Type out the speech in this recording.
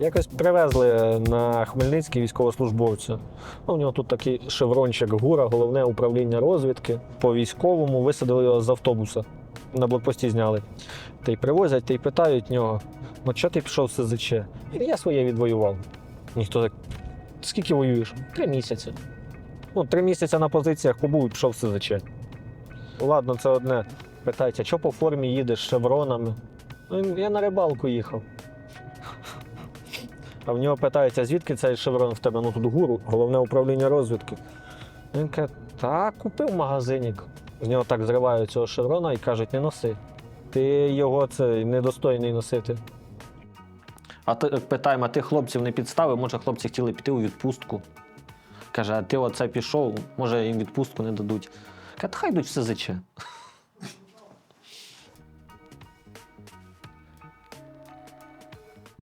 Якось привезли на Хмельницький військовослужбовця. Ну, у нього тут такий шеврончик ГУРа, головне управління розвідки. По військовому висадили його з автобуса. На блокпості зняли. Та й привозять, та й питають нього: ну чого ти пішов в СЗЧ? Я своє відвоював. Ніхто так. Скільки воюєш? Три місяці. Ну, три місяці на позиціях побув і пішов в СЗЧ. Ладно, це одне. Питають, а чого по формі їдеш з шевронами? Ну, я на рибалку їхав. А в нього питають, а звідки цей шеврон в тебе? Ну тут гуру, головне управління розвідки. Він каже, та купив магазинік. З нього так зривають цього шеврона і кажуть, не носи. Ти його це недостойний носити. А ти питаємо, а ти хлопців не підставив, може хлопці хотіли піти у відпустку. Каже, а ти оце пішов, може їм відпустку не дадуть. Каже, хай йдуть в СЗЧ.